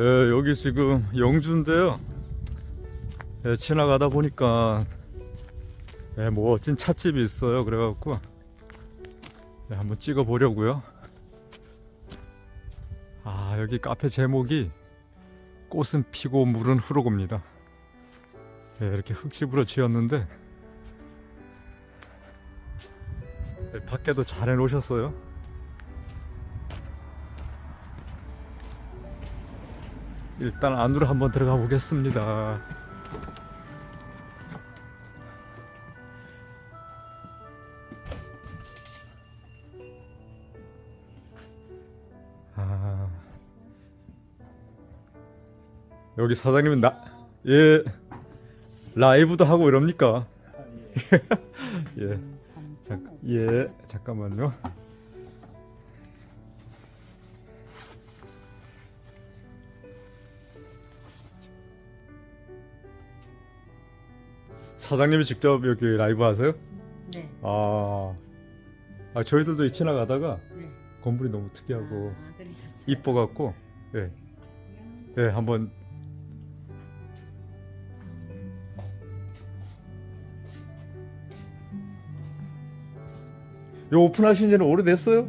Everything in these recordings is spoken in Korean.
예, 여기 지금 영주인데요. 예, 지나가다 보니까 예, 뭐 멋진 찻집이 있어요. 그래갖고 예, 한번 찍어 보려고요. 아 여기 카페 제목이 꽃은 피고 물은 흐르고입니다. 예, 이렇게 흙집으로 지었는데 예, 밖에도 잘 해놓으셨어요. 일단 안으로 한번 들어가 보겠습니다. 아, 여기 사장님은 나, 예, 라이브도 하고 이럽니까? 예, 잠, 예, 잠깐만요. 사장님이 직접 여기 라이브 하세요? 네. 아, 아 저희들도 지나가다가 네. 건물이 너무 특이하고 아, 그러셨어요. 이뻐갖고, 예, 예, 한번 요 오픈하신 지는 오래됐어요?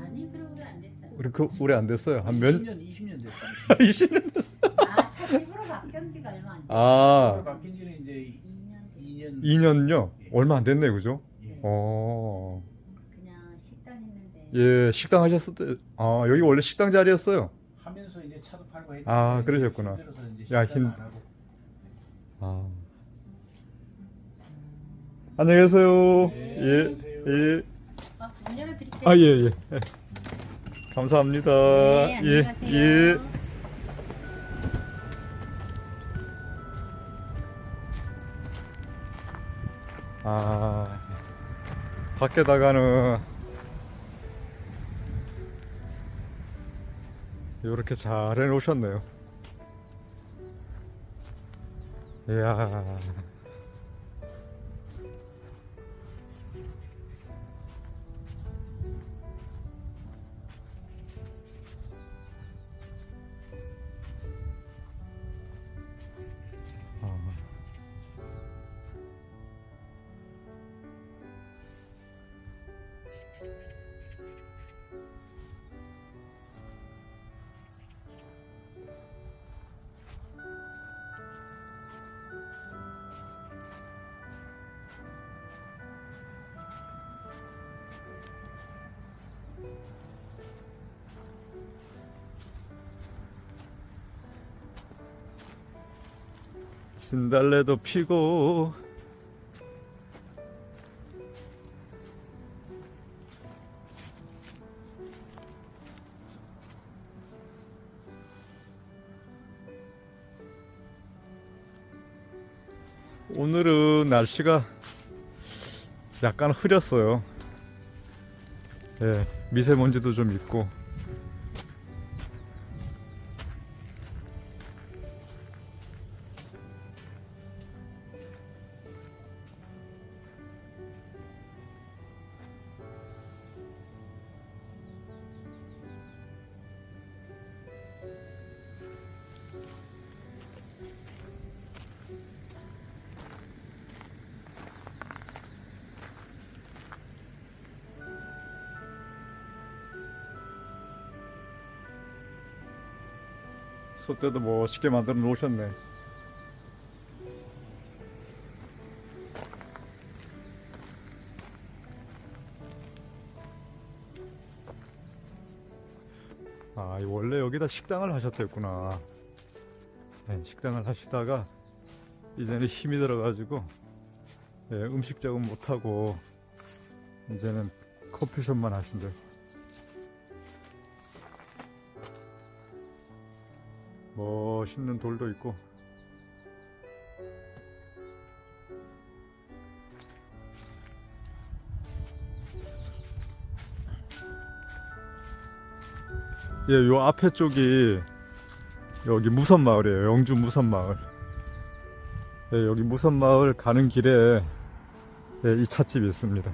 아니 그럼 오래 안 됐어요. 그렇게 오래 안 됐어요. 한 몇, 20년 20년 됐다. 20년 됐어요. 아 차 집으로 바뀐 지가 얼마 안 됐어요. 아, 바뀐 2년 2년 2년요? 얼마 안 됐네, 그죠? 예. 어, 그냥 식당 했는데 예, 식당 하셨을 때, 아, 여기 원래 식당 자리였어요. 하면서 이제 차도 팔고 했는데 아, 그러셨구나. 힘들어서 이제 야, 힘- 안 하고. 아. 안녕히 계세요. 네, 예, 안녕하세요. 예. 아, 문 열어드릴게요. 아, 예, 예. 예. 감사합니다. 네, 예, 안녕히 가세요. 예. 아, 밖에다가는 이렇게 잘 해놓으셨네요. 이야. 진달래도 피고 오늘은 날씨가 약간 흐렸어요. 예, 미세먼지도 좀 있고 솥대도 멋있게 만들어 놓으셨네. 아, 이 원래 여기다 식당을 하셨댔구나. 네, 식당을 하시다가 이제는 힘이 들어가지고 예, 음식점은 못하고 이제는 커피숍만 하신대. 멋있는 돌도 있고 예, 요 앞에 쪽이 여기 무선 마을이에요. 영주 무선 마을. 예, 여기 무선 마을 가는 길에 예, 이 찻집이 있습니다.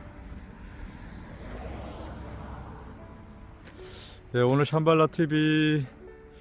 예, 오늘 샴발라 TV